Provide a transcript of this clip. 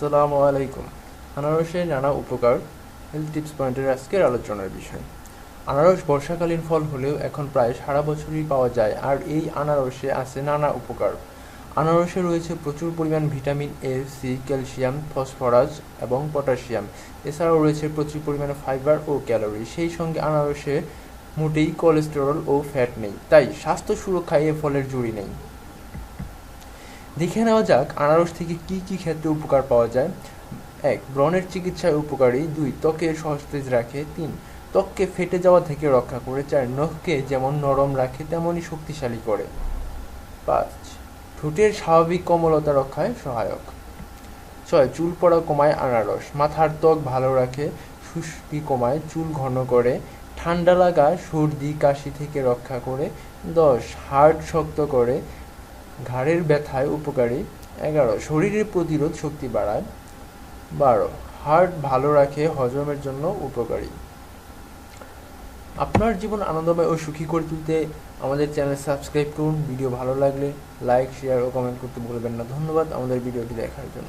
আসসালামু আলাইকুম। আনারসের নানা উপকার হেলথ টিপস পয়েন্টের আজকের আলোচনার বিষয়। আনারস বর্ষাকালীন ফল হলেও এখন প্রায় সারা বছরই পাওয়া যায় আর এই আনারসে আছে নানা উপকার। আনারসে রয়েছে প্রচুর পরিমাণ vitamin A C calcium phosphorus এবং পটাশিয়াম এছাড়াও রয়েছে প্রচুর পরিমাণে ফাইবার ও ক্যালোরি সেই সঙ্গে আনারসে মোটেই কোলেস্টেরল ও ফ্যাট নেই। তাই স্বাস্থ্য সুরক্ষায় এ ফলের জুড়ি নেই। দেখে নেওয়া যাক আনারস থেকে কি কি ক্ষেত্রে উপকার পাওয়া যায়। এক, ব্রণের চিকিৎসায় উপকারী। দুই ত্বকের সতেজ রাখে। তিন, ত্বককে ফেটে যাওয়া থেকে রক্ষা করে। চার, নখকে যেমন নরম রাখে, তেমনই শক্তিশালী করে। পাঁচ, ঠোঁটের স্বাভাবিক কোমলতা রক্ষায় সহায়ক। ছয়, চুল পড়া কমায় আনারস। মাথার ত্বক ভালো রাখে, শুষ্কি কমায়, চুল ঘন করে। ঠান্ডা লাগা, সর্দি, কাশি থেকে রক্ষা করে। দশ হার্ট শক্ত করে। ঘাড়ের ব্যথায় উপকারী। এগারো, শরীরের প্রতিরোধ শক্তি বাড়ায়। বারো, হার্ট ভালো রাখে, হজমের জন্য উপকারী। আপনার জীবন আনন্দময় ও সুখী করে তুলতে আমাদের চ্যানেল সাবস্ক্রাইব করুন। ভিডিও ভালো লাগলে লাইক, শেয়ার ও কমেন্ট করতে ভুলবেন না। ধন্যবাদ আমাদের ভিডিওটি দেখার জন্য।